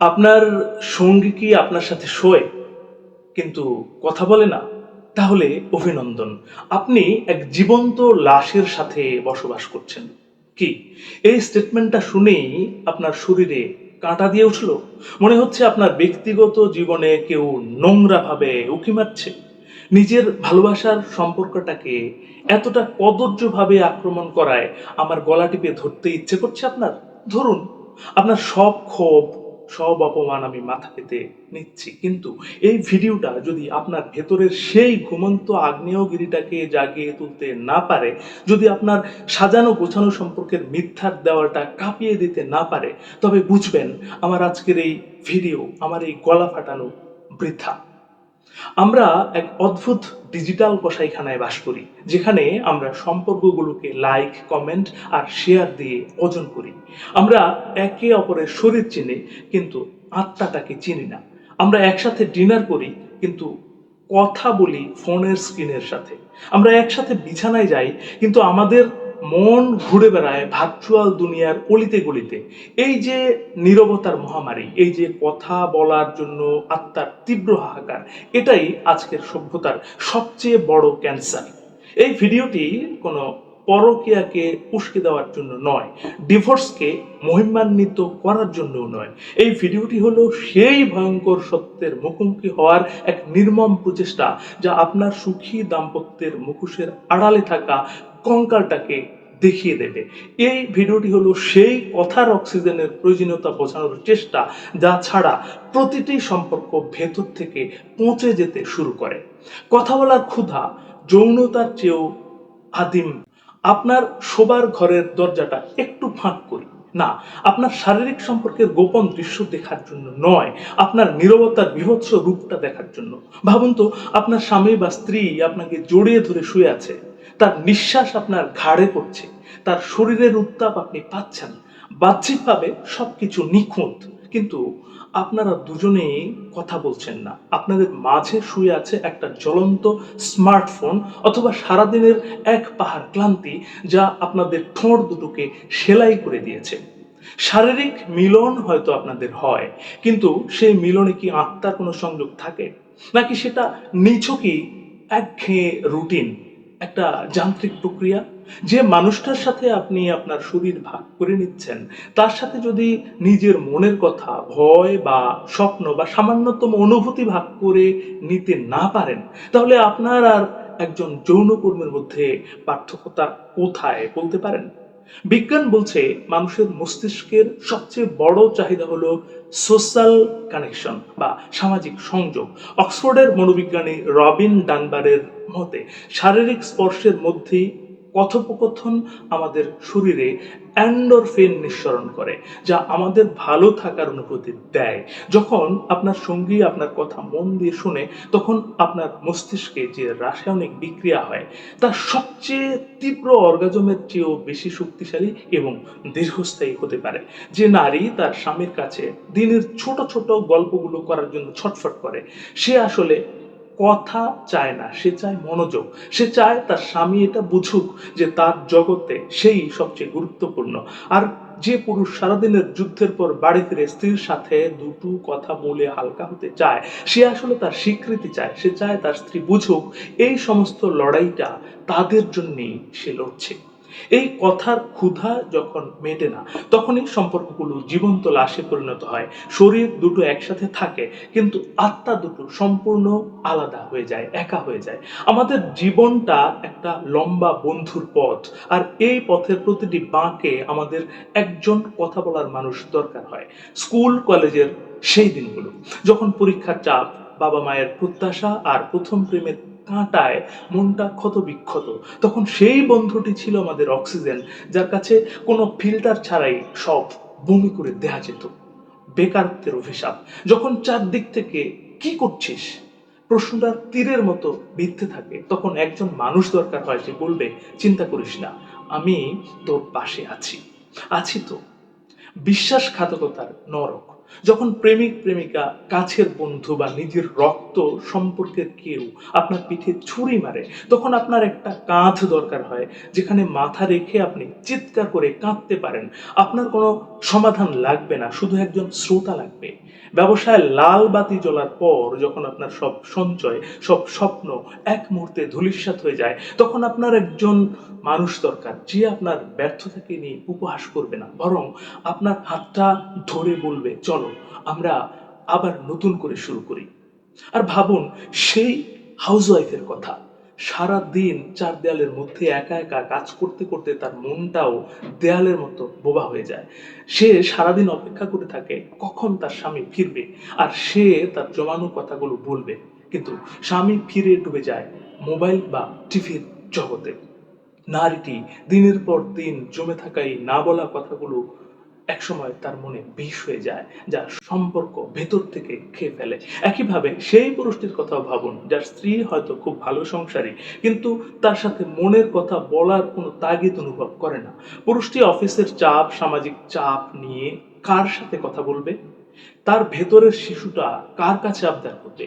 আপনার সঙ্গী কি আপনার সাথে শোয়? কিন্তু কথা বলে না, তাহলে অভিনন্দন। আপনি এক জীবন্ত লাশের সাথে বসবাস করছেন। কি? এই স্টেটমেন্টটা শুনেই আপনার শরীরে কাঁটা দিয়ে উঠল? মনে হচ্ছে আপনার ব্যক্তিগত জীবনে কেউ নোংরাভাবে উকি মারছে। নিজের ভালোবাসার সম্পর্কটাকে এতটা কদর্যভাবে আক্রমণ করায় আমার গলা টিপে ধরতে ইচ্ছে করছে আপনার? ধরুন, আপনার সব ক্ষোভ সব অপমান আমি মাথা পেতে নিচ্ছি। কিন্তু এই ভিডিওটা যদি আপনার ভেতরের সেই ঘুমন্ত আগ্নেয়গিরিটাকে জাগিয়ে তুলতে না পারে, যদি আপনার সাজানো গোছানো সম্পর্কের মিথ্যার দেওয়ালটা কাঁপিয়ে দিতে না পারে, তবে বুঝবেন আমার আজকের এই ভিডিও, আমার এই গলা ফাটানো বৃথা। আমরা এক অদ্ভুত ডিজিটাল কসাইখানায় বাস করি, যেখানে আমরা সম্পর্কগুলোকে লাইক কমেন্ট আর শেয়ার দিয়ে ওজন করি। আমরা একে অপরের শরীর চিনি, কিন্তু আত্মাটাকে চিনি না। আমরা একসাথে ডিনার করি, কিন্তু কথা বলি ফোনের স্ক্রিনের সাথে। আমরা একসাথে বিছানায় যাই, কিন্তু আমাদের মন ঘুরে বেড়ায় ভার্চুয়াল দুনিয়ার অলিতে গলিতে। এই যে নীরবতার মহামারী, এই যে কথা বলার জন্য আত্মার তীব্র হাহাকার, এটাই আজকের সভ্যতার সবচেয়ে বড় ক্যান্সার। এই ভিডিওটি কোনো পরকীয়াকে উস্কে দেওয়ার জন্য নয়, ডিভোর্সকে মহিমান্বিত করার জন্যও নয়। এই ভিডিওটি হলো সেই ভয়ঙ্কর সত্যের মুখোমুখি হওয়ার এক নির্মম প্রচেষ্টা, যা আপনার সুখী দাম্পত্যের মুখোশের আড়ালে থাকা কঙ্কালটাকে দেখিয়ে দেবে। এই ভিডিওটি হলো সেই কথার অক্সিজেনের প্রয়োজনীয়তা বোঝানোর চেষ্টা যা ছাড়া প্রতিটি সম্পর্ক ভেতর থেকে পৌঁছে যেতে শুরু করে। কথা বলার ক্ষুধা, যৌনতার চেয়েও আদিম। আপনার শোবার ঘরের দরজাটা একটু ফাঁক করি। না, আপনার শারীরিক সম্পর্কের গোপন দৃশ্য দেখার জন্য নয়, আপনার নীরবতার বিভৎস রূপটা দেখার জন্য। ভাবুন তো, আপনার স্বামী বা স্ত্রী আপনাকে জড়িয়ে ধরে শুয়ে আছে। তার নিঃশ্বাস আপনার ঘাড়ে পড়ছে, তার শরীরের উত্তাপ আপনি পাচ্ছেন বাহ্যিকভাবে সবকিছু নিখুঁত, কিন্তু আপনারা দুজনেই কথা বলছেন না। আপনাদের মাঝে শুয়ে আছে একটা জ্বলন্ত স্মার্টফোন অথবা সারাদিনের এক পাহাড় ক্লান্তি যা আপনাদের ঠোঁট দুটোকে সেলাই করে দিয়েছে। শারীরিক মিলন হয়তো আপনাদের হয়, কিন্তু সেই মিলনে কি আত্মার কোনো সংযোগ থাকে? নাকি সেটা নিছকই একঘেয়ে রুটিন? একটা যান্ত্রিক প্রক্রিয়া, যে মানুষটার সাথে আপনি আপনার শরীর ভাগ করে নিচ্ছেন, তার সাথে যদি নিজের মনের কথা, ভয় বা স্বপ্ন বা সামান্যতম অনুভূতি ভাগ করে নিতে না পারেন, তাহলে আপনার আর একজন যৌনকর্মীর মধ্যে পার্থক্যতা কোথায় বলতে পারেন? বিজ্ঞান বলছে মানুষের মস্তিষ্কের সবচেয়ে বড় চাহিদা হলো সোশ্যাল কানেকশন বা সামাজিক সংযোগ। অক্সফোর্ডের মনোবিজ্ঞানী রবিন ডানবারের মতে, শারীরিক স্পর্শের মধ্যেই কথোপকথন আমাদের শরীরে অ্যান্ডরফিন নিঃসরণ করে, যা আমাদের ভালো থাকার অনুভূতি দেয়। যখন আপনার সঙ্গী আপনার কথা মন দিয়ে শুনে, তখন আপনার মস্তিষ্কে যে রাসায়নিক বিক্রিয়া হয় তা সবচেয়ে তীব্র অর্গাজমের চেয়েও বেশি শক্তিশালী এবং দীর্ঘস্থায়ী হতে পারে। যে নারী তার স্বামীর কাছে দিনের ছোট ছোট গল্পগুলো করার জন্য ছটফট করে, সে আসলে কথা চায় না, সে চায় মনোযোগ। সে চায় তার স্বামী এটা বুঝুক যে তার জগতে সেই সবচেয়ে গুরুত্বপূর্ণ। আর যে পুরুষ সারাদিনের যুদ্ধের পর বাড়ি ফিরে স্ত্রীর সাথে দুটো কথা বলে হালকা হতে চায়, সে আসলে তার স্বীকৃতি চায়। সে চায় তার স্ত্রী বুঝুক, এই সমস্ত লড়াইটা তাদের জন্যেই সে লড়ছে। এই কথার ক্ষুধা যখন মেটে না, তখনই সম্পর্কগুলো জীবন্ত লাশে পরিণত হয়। শরীর দুটো একসাথে থাকে, কিন্তু আত্মা দুটো সম্পূর্ণ আলাদা হয়ে যায়, একা হয়ে যায়। আমাদের জীবনটা একটা লম্বা বন্ধুর পথ, আর এই পথের প্রতিটি বাঁকে আমাদের একজন কথা বলার মানুষ দরকার হয়। স্কুল, কলেজের সেই দিনগুলো, যখন পরীক্ষার চাপ বাবা মায়ের প্রত্যাশা আর প্রথম প্রেমের কাঁটায় মনটা ক্ষত বিক্ষত। তখন সেই বন্ধুটি ছিল আমাদের অক্সিজেন, যার কাছে কোনো ফিল্টার ছাড়াই সব বমি করে দেয়া যেত। বেকারত্বের অভিশাপ। যখন চারদিক থেকে, কি করছিস? প্রশ্নটা তীরের মতো বিদ্ধে থাকে। তখন একজন মানুষ দরকার হয় যে বলবে, চিন্তা করিস না, আমি তোর পাশে আছি। আছি তো। বিশ্বাসঘাতকতার নরক। যখন প্রেমিক, প্রেমিকা, কাছের বন্ধু বা নিজের রক্ত সম্পর্কের কেউ আপনার পিঠে ছুরি মারে, তখন আপনার একটা কাঁধ দরকার হয়, যেখানে মাথা রেখে আপনি চিৎকার করে কাঁদতে পারেন। আপনার কোনো সমাধান লাগবে না, শুধু একজন শ্রোতা লাগবে। ব্যবসায় লাল বাতি জ্বলার পর যখন আপনার সব সঞ্চয়, সব স্বপ্ন এক মুহূর্তে ধূলিসাৎ হয়ে যায়, তখন আপনার একজন মানুষ দরকার, যে আপনার ব্যর্থতাকে নিয়ে উপহাস করবে না, বরং আপনার হাতটা ধরে বলবে, চলো আমরা আবার নতুন করে শুরু করি। আর ভাবুন, সেই হাউসওয়াইফের কথা। সারা দিন চার দেয়ালের মধ্যে একা একা কাজ করতে করতে তার মনটাও দেয়ালের মতো বোবা হয়ে যায়। সে সারাদিন অপেক্ষা করে থাকে কখন তার স্বামী ফিরবে, আর সে তার জমানো কথাগুলো বলবে। কিন্তু স্বামী ফিরে ডুবে যায় মোবাইল বা টিভির জগতে। নারীটি দিনের পর দিন জমে থাকা এই না বলা কথাগুলো একসময় তার মনে বিষ হয়ে যায়, যা সম্পর্ক ভেতর থেকে খেয়ে ফেলে। একইভাবে সেই পুরুষটির কথাও ভাবুন, যার স্ত্রী হয়তো খুব ভালো সংসারী, কিন্তু তার সাথে মনের কথা বলার কোনো তাগিদ অনুভব করে না। পুরুষটি অফিসের চাপ, সামাজিক চাপ নিয়ে কার সাথে কথা বলবে? তার ভেতরের শিশুটা কার কাছে আবদার করবে?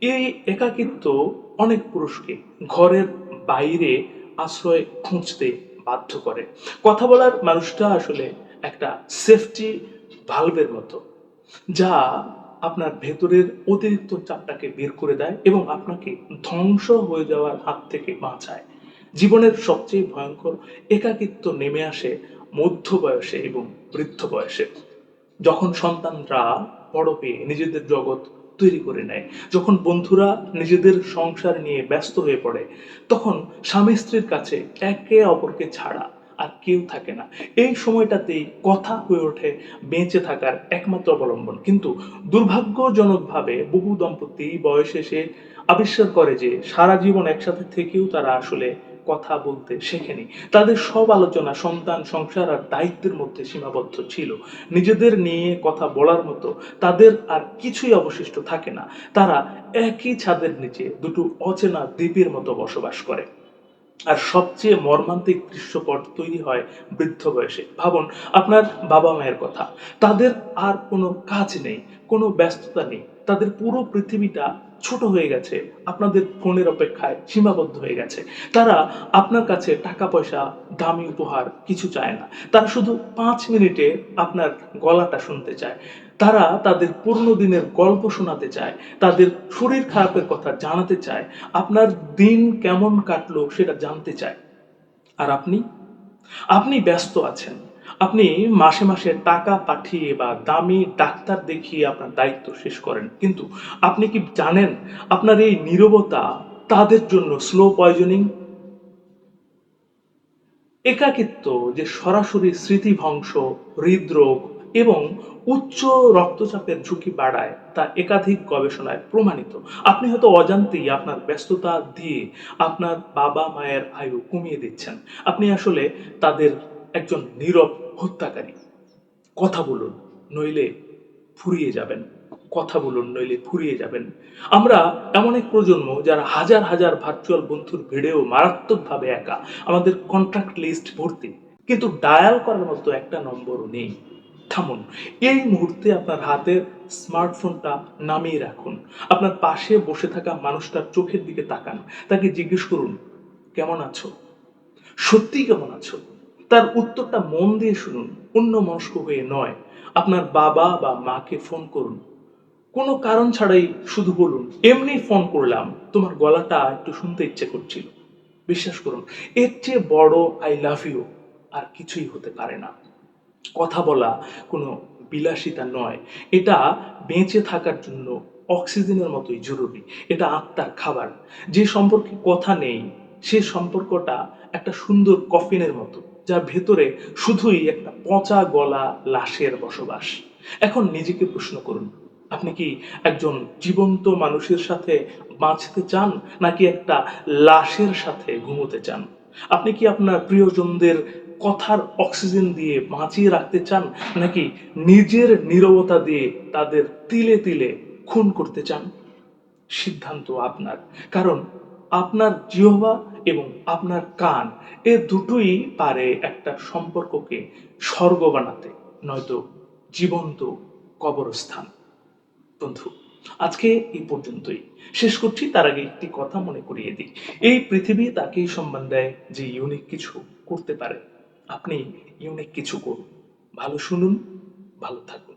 এই একাকিত্ব অনেক পুরুষকে ঘরের বাইরে আশ্রয় খুঁজতে বাধ্য করে। কথা বলার মানুষটা আসলে একটা সেফটি ভালভের মতো, যা আপনার ভেতরের অতিরিক্ত চাপটাকে বের করে দেয় এবং আপনাকে ধ্বংস হয়ে যাওয়ার হাত থেকে বাঁচায়। জীবনের সবচেয়ে ভয়ঙ্কর একাকিত্ব নেমে আসে মধ্য বয়সে এবং বৃদ্ধ বয়সে যখন সন্তানরা বড় পেয়ে নিজেদের জগৎ তৈরি করে নেয়, যখন বন্ধুরা নিজেদের সংসার নিয়ে ব্যস্ত হয়ে পড়ে, তখন স্বামী স্ত্রীর কাছে একে অপরকে ছাড়া আর কেউ থাকে না। এই সময়টাতেই কথা হয়ে ওঠে বেঁচে থাকার একমাত্র অবলম্বন। কিন্তু দুর্ভাগ্যজনকভাবে বহু দম্পতি বয়সে এসে আবিষ্কার করে যে সারা জীবন একসাথে থেকেও তারা আসলে কথা বলতে শেখেনি। তাদের সব আলোচনা, সন্তান, সংসার আর দায়িত্বের মধ্যে সীমাবদ্ধ ছিল। নিজেদের নিয়ে কথা বলার মতো তাদের আর কিছুই অবশিষ্ট থাকে না। তারা একই ছাদের নিচে দুটো অচেনা দ্বীপের মতো বসবাস করে। আর সবচেয়ে মর্মান্তিক দৃশ্যপট তৈরি হয় বৃদ্ধ বয়সে। ভাবুন, আপনার বাবা মায়ের কথা। তাদের আর কোনো কাজ নেই, কোনো ব্যস্ততা নেই। তাদের পুরো পৃথিবীটা ছোট হয়ে গেছে, আপনাদের ফোনের অপেক্ষায় সীমাবদ্ধ হয়ে গেছে। তারা আপনার কাছে টাকা পয়সা দামি উপহার কিছু চায় না। তারা শুধু পাঁচ মিনিটে আপনার গলাটা শুনতে চায়। তারা তাদের পুরনো দিনের গল্প শোনাতে চায়, তাদের শরীর খারাপের কথা জানাতে চায়, আপনার দিন কেমন কাটলো সেটা জানতে চায়। আর আপনি? আপনি ব্যস্ত আছেন। আপনি মাসে মাসে টাকা পাঠিয়ে বা দামি ডাক্তার দেখিয়ে আপনার দায়িত্ব শেষ করেন। কিন্তু আপনি কি জানেন আপনার এই নীরবতা তাদের জন্য স্লো পয়জনিং একাকিত্ব, যে সরাসরি স্মৃতিভংশ, হৃদরোগ এবং উচ্চ রক্তচাপের ঝুঁকি বাড়ায় তা একাধিক গবেষণায় প্রমাণিত। আপনি হয়তো অজান্তেই আপনার ব্যস্ততা দিয়ে আপনার বাবা মায়ের আয়ু কমিয়ে দিচ্ছেন। আপনি আসলে তাদের একজন নীরব হত্যাকারী। কথা বলুন, নইলে ফুরিয়ে যাবেন। কথা বলুন, নইলে ফুরিয়ে যাবেন। আমরা এমন এক প্রজন্ম যারা হাজার হাজার ভার্চুয়াল বন্ধুর ভিড়েও মারাত্মকভাবে একা। আমাদের কন্ট্রাক্ট লিস্ট ভর্তি। কিন্তু ডায়াল করার মতো একটা নম্বরও নেই। থামুন। এই মুহূর্তে আপনার হাতের স্মার্টফোনটা নামিয়ে রাখুন। আপনার পাশে বসে থাকা মানুষটার চোখের দিকে তাকান। তাকে জিজ্ঞেস করুন, কেমন আছো? সত্যি কেমন আছো? তার উত্তরটা মন দিয়ে শুনুন অন্য মনস্ক হয়ে নয়। আপনার বাবা বা মাকে ফোন করুন। কোনো কারণ ছাড়াই শুধু বলুন, এমনি ফোন করলাম, তোমার গলাটা একটু শুনতে ইচ্ছে করছিল। বিশ্বাস করুন, এর চেয়ে বড় আই লাভ ইউ আর কিছুই হতে পারে না। কথা বলা কোনো বিলাসিতা নয়। এটা বেঁচে থাকার জন্য অক্সিজেনের মতোই জরুরি। এটা আত্মার খাবার। যে সম্পর্কে কথা নেই, সে সম্পর্কটা একটা সুন্দর কফিনের মতো, যার ভেতরে শুধুই একটা পচা গলা লাশের বসবাস। এখন নিজেকে প্রশ্ন করুন, আপনি কি একজন জীবন্ত মানুষের সাথে বাঁচতে চান, নাকি একটা লাশের সাথে ঘুমোতে চান? আপনি কি আপনার প্রিয়জনদের কথার অক্সিজেন দিয়ে বাঁচিয়ে রাখতে চান নাকি নিজের নীরবতা দিয়ে তাদের তিলে তিলে খুন করতে চান? সিদ্ধান্ত আপনার। কারণ আপনার জিহবা এবং আপনার কান, এ দুটোই পারে একটা সম্পর্ককে স্বর্গ বানাতে, নয়তো জীবন্ত কবরস্থান। বন্ধু, আজকে এই পর্যন্তই। শেষ করছি, তার আগে একটি কথা মনে করিয়ে দিই। এই পৃথিবী তাকেই সম্মান দেয় যে ইউনিক কিছু করতে পারে। আপনি ইউনিক কিছু করুন। ভালো শুনুন ভালো থাকুন।